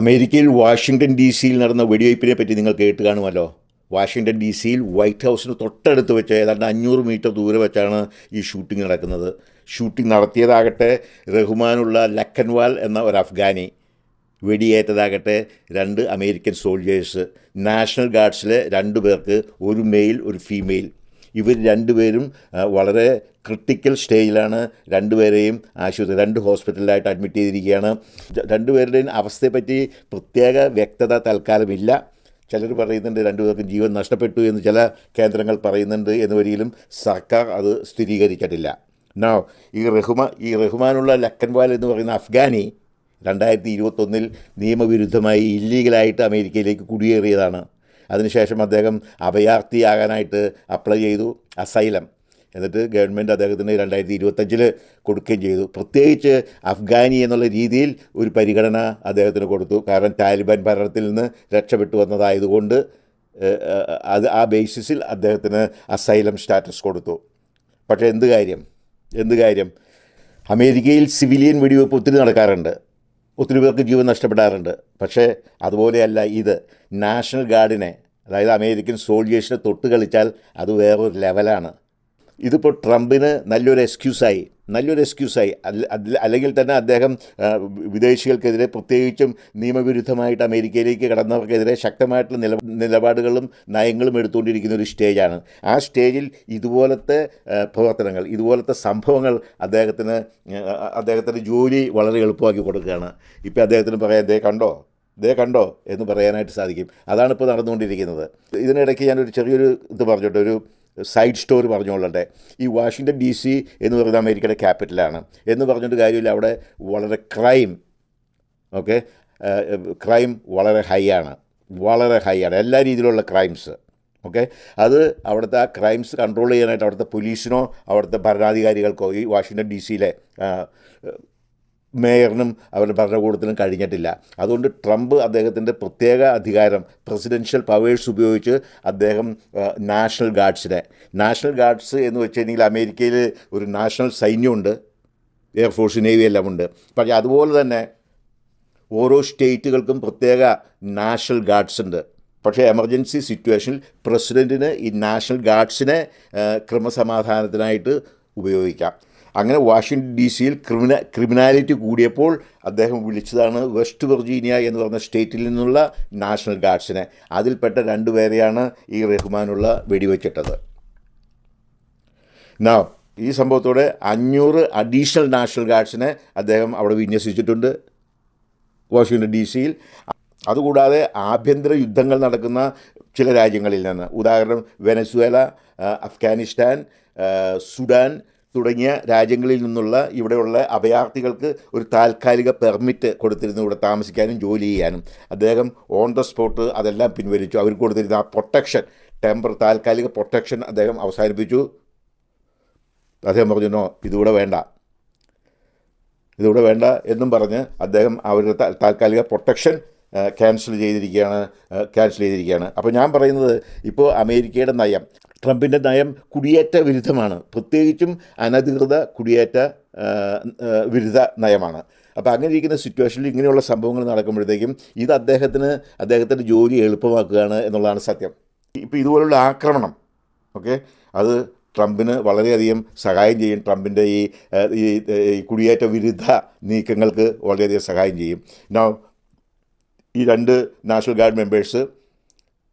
അമേരിക്കയിൽ Washington D സിയിൽ നടന്ന വെടിവയ്പ്പിനെ പറ്റി നിങ്ങൾ കേട്ട് കാണുമല്ലോ. വാഷിങ്ടൺ ഡി സിയിൽ വൈറ്റ് ഹൗസിന് തൊട്ടടുത്ത് വെച്ച് ഏതാണ്ട് അഞ്ഞൂറ് മീറ്റർ ദൂരെ വെച്ചാണ് ഈ ഷൂട്ടിംഗ് നടക്കുന്നത്. ഷൂട്ടിംഗ് നടത്തിയതാകട്ടെ റഹ്മാനുള്ള ലക്കൻവാൽ എന്ന ഒരു അഫ്ഗാനി. വെടിയേറ്റതാകട്ടെ രണ്ട് അമേരിക്കൻ സോൾജേഴ്സ് നാഷണൽ ഗാർഡ്സിലെ രണ്ട് പേർക്ക് ഒരു മെയിൽ ഒരു ഫീമെയിൽ ഇവർ രണ്ടുപേരും വളരെ ക്രിട്ടിക്കൽ സ്റ്റേജിലാണ് രണ്ടുപേരെയും ആശുപത്രി രണ്ട് ഹോസ്പിറ്റലിലായിട്ട് അഡ്മിറ്റ് ചെയ്തിരിക്കുകയാണ്. രണ്ടുപേരുടെയും അവസ്ഥയെപ്പറ്റി പ്രത്യേക വ്യക്തത തൽക്കാലമില്ല. ചിലർ പറയുന്നുണ്ട് രണ്ടുപേർക്കും ജീവൻ നഷ്ടപ്പെട്ടു എന്ന് ചില കേന്ദ്രങ്ങൾ പറയുന്നുണ്ട് എന്ന് വരിയിലും സർക്കാർ അത് സ്ഥിരീകരിച്ചിട്ടില്ല. നോ ഈ റഹ്മാ ഈ റഹ്മാനുള്ള ലക്കൻവാൽ എന്ന് പറയുന്ന അഫ്ഗാനി രണ്ടായിരത്തി ഇരുപത്തൊന്നിൽ നിയമവിരുദ്ധമായി ഇല്ലീഗലായിട്ട് അമേരിക്കയിലേക്ക് കുടിയേറിയതാണ്. അതിനുശേഷം അദ്ദേഹം അഭയാർത്ഥിയാകാനായിട്ട് അപ്ലൈ ചെയ്തു അസൈലം. എന്നിട്ട് ഗവൺമെന്റ് അദ്ദേഹത്തിന് രണ്ടായിരത്തി ഇരുപത്തഞ്ചിൽ കൊടുക്കുകയും ചെയ്തു. പ്രത്യേകിച്ച് അഫ്ഗാനി എന്നുള്ള രീതിയിൽ ഒരു പരിഗണന അദ്ദേഹത്തിന് കൊടുത്തു. കാരണം താലിബാൻ ഭരണത്തിൽ നിന്ന് രക്ഷപ്പെട്ടു വന്നതായതുകൊണ്ട് അത് ആ ബേസിസിൽ അദ്ദേഹത്തിന് അസൈലം സ്റ്റാറ്റസ് കൊടുത്തു. പക്ഷേ എന്ത് കാര്യം? എന്ത് കാര്യം? അമേരിക്കയിൽ സിവിലിയൻ വെടിവെപ്പ് ഒത്തിരി നടക്കാറുണ്ട്. ഒത്തിരി പേർക്ക് ജീവൻ നഷ്ടപ്പെടാറുണ്ട്. പക്ഷേ അതുപോലെയല്ല ഇത്. നാഷണൽ ഗാർഡിനെ അതായത് അമേരിക്കൻ സോൾജേഴ്സിനെ തൊട്ട് കളിച്ചാൽ അത് വേറൊരു ലെവലാണ്. ഇതിപ്പോൾ ട്രംപിന് നല്ലൊരു എക്സ്ക്യൂസായി. നല്ലൊരു എക്സ്ക്യൂസായി അല്ല- അല്ല- അല്ലെങ്കിൽ തന്നെ അദ്ദേഹം വിദേശികൾക്കെതിരെ പ്രത്യേകിച്ചും നിയമവിരുദ്ധമായിട്ട് അമേരിക്കയിലേക്ക് കടന്നവർക്കെതിരെ ശക്തമായിട്ടുള്ള നില നിലപാടുകളും നയങ്ങളും എടുത്തുകൊണ്ടിരിക്കുന്ന ഒരു സ്റ്റേജാണ് ആ സ്റ്റേജിൽ ഇതുപോലത്തെ പ്രവർത്തനങ്ങൾ ഇതുപോലത്തെ സംഭവങ്ങൾ അദ്ദേഹത്തിന് അദ്ദേഹത്തിന്റെ ജോലി വളരെ എളുപ്പമാക്കി കൊടുക്കുകയാണ്. ഇപ്പോൾ അദ്ദേഹത്തിന് പറയാം ദേ കണ്ടോ? ദേ കണ്ടോ? എന്ന് പറയാനായിട്ട് സാധിക്കും. അതാണ് ഇപ്പോൾ നടന്നുകൊണ്ടിരിക്കുന്നത്. ഇതിനിടയ്ക്ക് ഞാനൊരു ചെറിയൊരു ഇത് പറഞ്ഞോട്ടെ. ഒരു സൈഡ് സ്റ്റോറി പറഞ്ഞുകൊള്ളട്ടെ. ഈ വാഷിങ്ടൺ ഡി സി എന്ന് പറയുന്നത് അമേരിക്കയുടെ ക്യാപിറ്റലാണ്. എന്ന് പറഞ്ഞിട്ട് കാര്യമില്ല അവിടെ വളരെ ക്രൈം ഓക്കെ ക്രൈം വളരെ ഹൈ ആണ്. വളരെ ഹൈ ആണ്. എല്ലാ രീതിയിലുള്ള ക്രൈംസ് ഓക്കെ അത് അവിടുത്തെ ആ ക്രൈംസ് കൺട്രോൾ ചെയ്യാനായിട്ട് അവിടുത്തെ പോലീസിനോ അവിടുത്തെ ഭരണാധികാരികൾക്കോ ഈ വാഷിങ്ടൺ ഡി സിയിലെ മേയറിനും അവരുടെ ഭരണകൂടത്തിനും കഴിഞ്ഞിട്ടില്ല. അതുകൊണ്ട് ട്രംപ് അദ്ദേഹത്തിന്റെ പ്രത്യേക അധികാരം പ്രസിഡൻഷ്യൽ പവേഴ്സ് ഉപയോഗിച്ച് അദ്ദേഹം നാഷണൽ ഗാർഡ്സിനെ നാഷണൽ ഗാർഡ്സ് എന്ന് വെച്ച് കഴിഞ്ഞാൽ അമേരിക്കയിൽ ഒരു നാഷണൽ സൈന്യമുണ്ട്. എയർഫോഴ്സ് നേവി എല്ലാം ഉണ്ട്. പക്ഷേ അതുപോലെ തന്നെ ഓരോ സ്റ്റേറ്റുകൾക്കും പ്രത്യേക നാഷണൽ ഗാർഡ്സ് ഉണ്ട്. പക്ഷേ എമർജൻസി സിറ്റുവേഷനിൽ പ്രസിഡന്റിന് ഈ നാഷണൽ ഗാർഡ്സിനെ ക്രമസമാധാനത്തിനായിട്ട് ഉപയോഗിക്കാം. അങ്ങനെ വാഷിങ്ടൺ ഡി സിയിൽ ക്രിമിന ക്രിമിനാലിറ്റി കൂടിയപ്പോൾ അദ്ദേഹം വിളിച്ചതാണ് വെസ്റ്റ് വെർജീനിയ എന്ന് പറഞ്ഞ സ്റ്റേറ്റിൽ നിന്നുള്ള നാഷണൽ ഗാർഡ്സിനെ. അതിൽപ്പെട്ട രണ്ടുപേരെയാണ് ഈ റഹ്മാനുള്ള വെടിവെച്ചിട്ടത്. നാ ഈ സംഭവത്തോടെ അഞ്ഞൂറ് അഡീഷണൽ നാഷണൽ ഗാർഡ്സിനെ അദ്ദേഹം അവിടെ വിന്യസിച്ചിട്ടുണ്ട് വാഷിങ്ടൺ ഡി സിയിൽ അതുകൂടാതെ ആഭ്യന്തര യുദ്ധങ്ങൾ നടക്കുന്ന ചില രാജ്യങ്ങളിൽ നിന്ന്. ഉദാഹരണം വെനസ്വേല അഫ്ഗാനിസ്ഥാൻ സുഡാൻ തുടങ്ങിയ രാജ്യങ്ങളിൽ നിന്നുള്ള ഇവിടെയുള്ള അഭയാർത്ഥികൾക്ക് ഒരു താൽക്കാലിക പെർമിറ്റ് കൊടുത്തിരുന്നു ഇവിടെ താമസിക്കാനും ജോലി ചെയ്യാനും. അദ്ദേഹം ഓൺ ദ സ്പോട്ട് അതെല്ലാം പിൻവലിച്ചു. അവർക്ക് കൊടുത്തിരുന്ന ആ പ്രൊട്ടക്ഷൻ ടെമ്പർ താൽക്കാലിക പ്രൊട്ടക്ഷൻ അദ്ദേഹം അവസാനിപ്പിച്ചു. അദ്ദേഹം പറഞ്ഞു നോ ഇതുകൂടെ വേണ്ട. ഇതിവിടെ വേണ്ട എന്നും പറഞ്ഞ് അദ്ദേഹം അവരുടെ താൽക്കാലിക പ്രൊട്ടക്ഷൻ ക്യാൻസൽ ചെയ്തിരിക്കുകയാണ് ക്യാൻസൽ ചെയ്തിരിക്കുകയാണ്. അപ്പോൾ ഞാൻ പറയുന്നത് ഇപ്പോൾ അമേരിക്കയുടെ നയം ട്രംപിന്റെ നയം കുടിയേറ്റ വിരുദ്ധമാണ്. പ്രത്യേകിച്ചും അനധികൃത കുടിയേറ്റ വിരുദ്ധ നയമാണ്. അപ്പോൾ അങ്ങനെ ഇരിക്കുന്ന സിറ്റുവേഷനിൽ ഇങ്ങനെയുള്ള സംഭവങ്ങൾ നടക്കുമ്പോഴത്തേക്കും ഇത് അദ്ദേഹത്തിന് അദ്ദേഹത്തിന്റെ ജോലി എളുപ്പമാക്കുകയാണ് എന്നുള്ളതാണ് സത്യം. ഇപ്പോൾ ഇതുപോലുള്ള ആക്രമണം ഓക്കെ അത് ട്രംപിന് വളരെയധികം സഹായം ചെയ്യും. ട്രംപിന്റെ ഈ കുടിയേറ്റ വിരുദ്ധ നീക്കങ്ങൾക്ക് വളരെയധികം സഹായം ചെയ്യും. നോ ഈ രണ്ട് നാഷണൽ ഗാർഡ് മെമ്പേഴ്സ്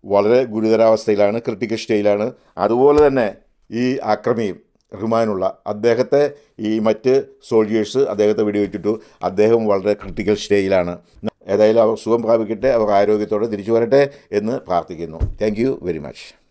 വളരെ ഗുരുതരാവസ്ഥയിലാണ് ക്രിട്ടിക്കൽ സ്റ്റേജിലാണ് അതുപോലെ തന്നെ ഈ ആക്രമിയും റഹ്മാനുള്ള അദ്ദേഹത്തെ ഈ മറ്റ് സോൾജിയേഴ്സ് അദ്ദേഹത്തെ വെടിവെച്ചിട്ടു. അദ്ദേഹം വളരെ ക്രിട്ടിക്കൽ സ്റ്റേജിലാണ് ഏതായാലും അവർ സുഖം പ്രാപിക്കട്ടെ അവർ ആരോഗ്യത്തോടെ തിരിച്ചു വരട്ടെ എന്ന് പ്രാർത്ഥിക്കുന്നു. Thank very much